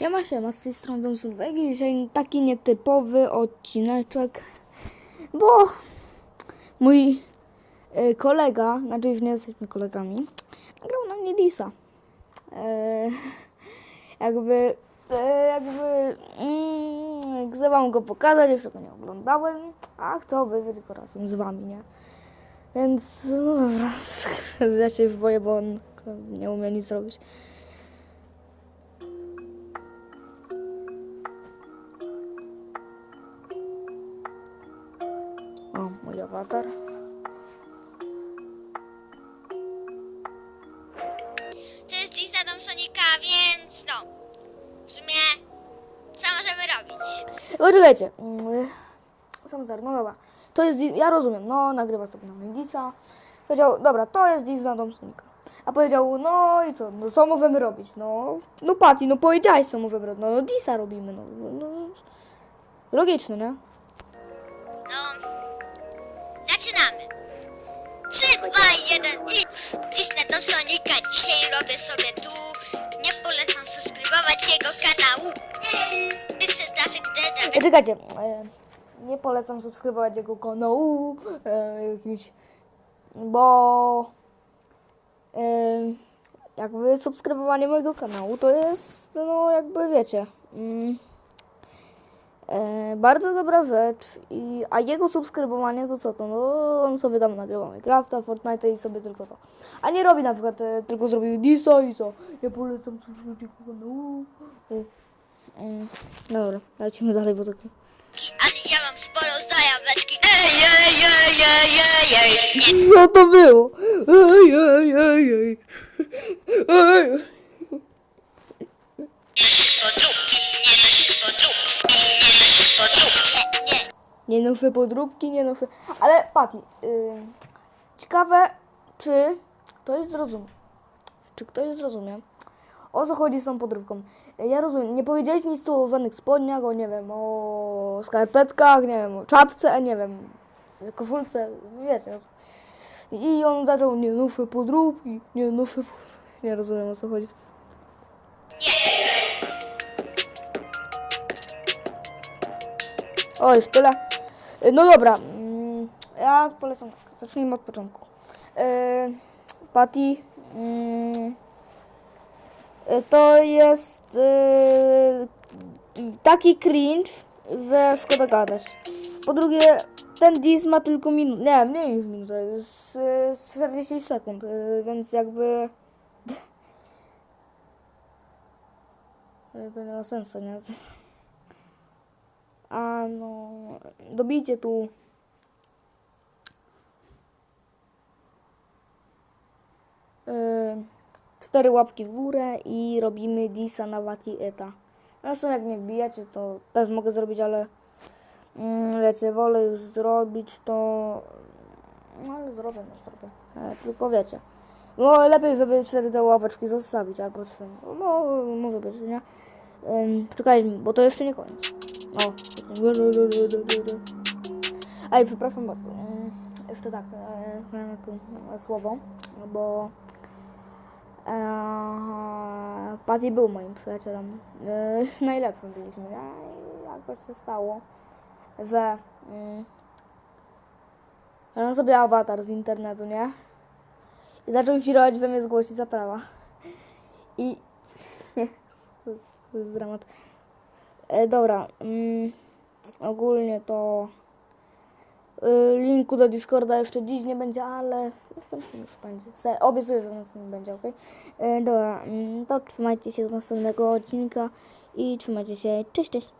Siema, siema, z tej strony Domson Wegi. Dzisiaj taki nietypowy odcineczek, bo mój e, kolega, znaczy już nie jesteśmy kolegami, nagrał na mnie disa. E, jakby, e, jakby, mm, chcę wam go pokazać, jeszcze go nie oglądałem, a chcę obejrzeć go razem z wami, nie? Więc, no dobra, ja się boję, bo on nie umie nic zrobić. Mój awatar. To jest lista Domsonika, więc no. W sumie, co możemy robić? Poczekajcie. Mm, Sam stary, no dobra. To jest, ja rozumiem, no nagrywa sobie na Disa. Powiedział, dobra, to jest Dis na Dom Sonika. A powiedział, no i co, no co możemy robić? No, no Patty, no powiedziałeś co możemy robić. No, no Disa robimy, no, no, no. Logiczne, nie? 3, 2, 1 i lista Domsonika. Dzisiaj robię sobie tu. Nie polecam subskrybować jego kanału. Czekajcie, e, nie polecam subskrybować jego kanału, e, jakiś, bo e, jakby subskrybowanie mojego kanału to jest, no jakby wiecie, mm, e, bardzo dobra rzecz, i, a jego subskrybowanie to co to, no on sobie tam nagrywa Minecrafta, Fortnite i sobie tylko to, a nie robi na przykład, e, tylko zrobił Disa i co, nie polecam subskrybować kanału. O. Mm, Dobra, lecimy dalej, bo tak... Ale ja mam sporo zajaweczki. Ej, ej, ej, ej, ej, ej. Co to było? Ej, ej, ej, ej. Ej. Noszę podróbki, nie noszę... Ale Patty, y, ciekawe, czy ktoś zrozumie. Czy ktoś zrozumie, o co chodzi z tą podróbką. Ja rozumiem, nie powiedziałeś nic tu o żadnych spodniach, o nie wiem, o skarpetkach, nie wiem, o czapce, nie wiem, koszulce, wiecie o co. I on zaczął, nie noszę podróbki, nie noszę... pod- Nie rozumiem o co chodzi. O, już tyle. Y, No dobra, mm, ja polecam tak. Zacznijmy od początku. Yy, Patty, mm, y, to jest taki cringe, że szkoda gadać. Po drugie, ten dis ma tylko minut, nie, mniej niż minutę, z 40 sekund, więc jakby... to nie ma sensu, nie? A no, dobijcie tu. Yy, cztery łapki w górę i robimy disa na Wati Eta. No są jak nie wbijacie, to też mogę zrobić, ale mm, wiecie, wolę już zrobić to. No ale zrobię, no zrobię. E, tylko wiecie. No lepiej, żeby cztery te łapeczki zostawić albo trzy. No może być, nie? Czekajmy, bo to jeszcze nie koniec. O. Ej, przepraszam bardzo. Ym, Jeszcze tak, e, e, e, słowo, bo e, Patty był moim przyjacielem. E, najlepszym byliśmy. I jakoś się stało, że mm, on sobie awatar z internetu, nie? I zaczął świrować we mnie zgłosić za prawa. I nie, to jest, to jest dramat. E, dobra, mm, ogólnie to y, linku do Discorda jeszcze dziś nie będzie, ale następny już będzie. Se, obiecuję, że następny będzie, ok? E, dobra, mm, to trzymajcie się do następnego odcinka i trzymajcie się. Cześć, cześć!